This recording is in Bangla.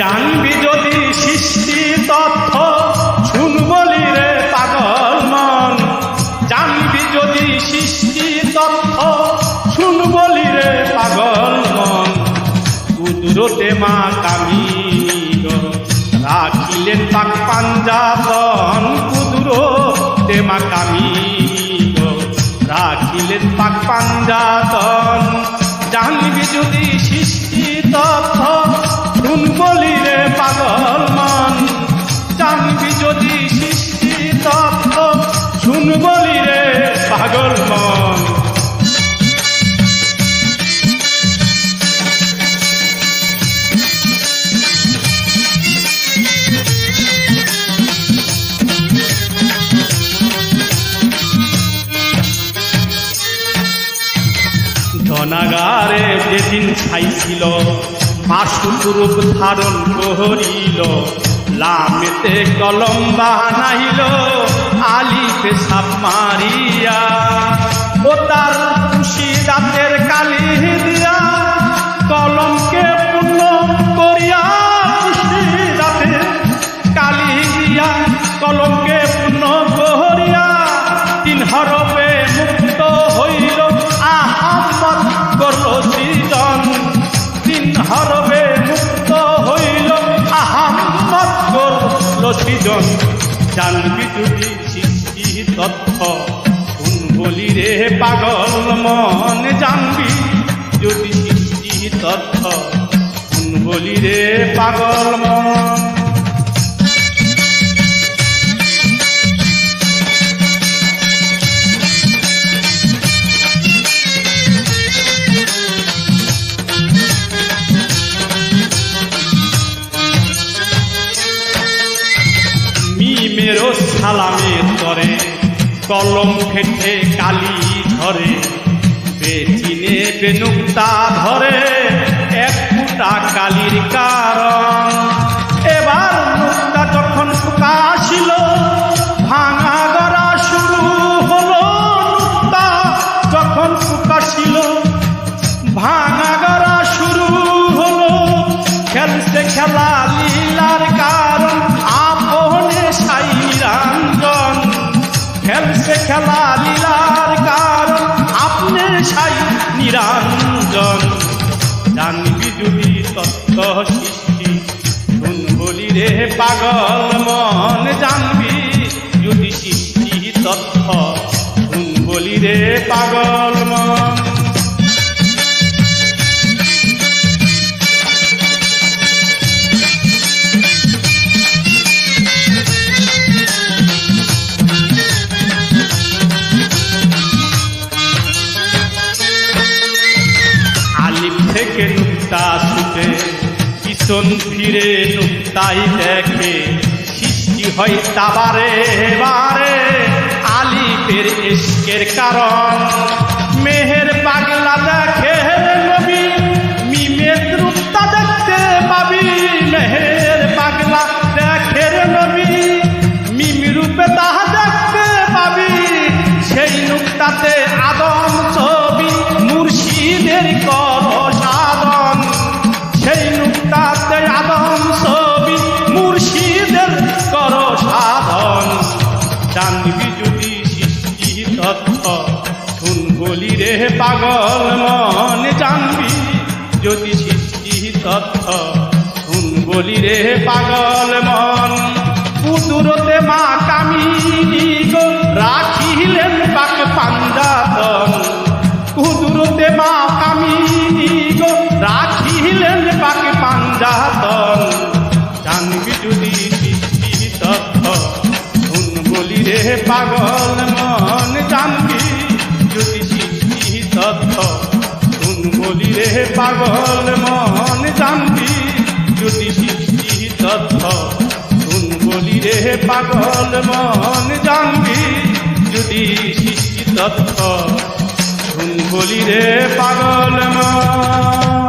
জানবি যদি সৃষ্টি তথ্য শুনবলি রে পাগল মন। জানবি যদি সৃষ্টি তথ্য শুনবলি রে পাগল মন। কুদরতে মা কামিনী রাখিলেন পাক পাঞ্জাবন। কুদরতে মা কামিনী রাখিলেন পাক পাঞ্জাতন জানবি যদি সৃষ্টি তথ্য শুন বলি পাগল মান। জানবি যদি সৃষ্টি তথ্য শুন বলি রে ধনাগারে যেদিন খাইছিল মাসুরূপ ধারণ করিল। লামেতে কলম বানাইল আলিতে সাপ মারিয়া। ও তার খুশি দাঁতের সৃজন জানবি যদি সৃষ্টি তথ্য। কোন বলি রে পাগল মন জানবি যদি সৃষ্টি তথ্য? কোন বলি রে পাগল মন সালামের তরে, কলম ফেটে কালি ধরে বেচিনে বেনুক্তা ধরে, এক ফুটা কালির কারণ। এবার মুক্তা যখন প্রকাশিল ভাঙা গড়া শুরু হলো। মুক্তা যখন প্রকাশিল ভাঙা গড়া শুরু হলো। খেলতে খেলা খেলা লীলার কারণ, আপনি সাই নিরঞ্জন। জানবি যদি তত্ত্ব সৃষ্টি শুন বলি রে পাগল মন। জানবি যদি সৃষ্টি তথ্য শুন বলি রে পাগল মন। পিছন ফিরে তাই দেখে সৃষ্টি হয় তাবারে বারে আলিপের ইস্কের কারণ। রে পাগল মন জানবি, যদি সৃষ্টি তথ্য শুন বলি রে পাগল মন। কুদুরতে মা কামিনী গো, রাখিলেন পাক পাঞ্জাতন। কুদুরতে মা কামিনী গো, রাখিলেন পাক পাঞ্জাতন। জানবি যদি সৃষ্টি তথ্য শুন বলি রে পাগল মন। তথ্য শুন বলি রে পাগল মন জানবি, যদি সৃষ্টি তথ্য শুন বলি রে পাগল মন জানবি, যদি সৃষ্টি তথ্য শুন বলি রে পাগল মন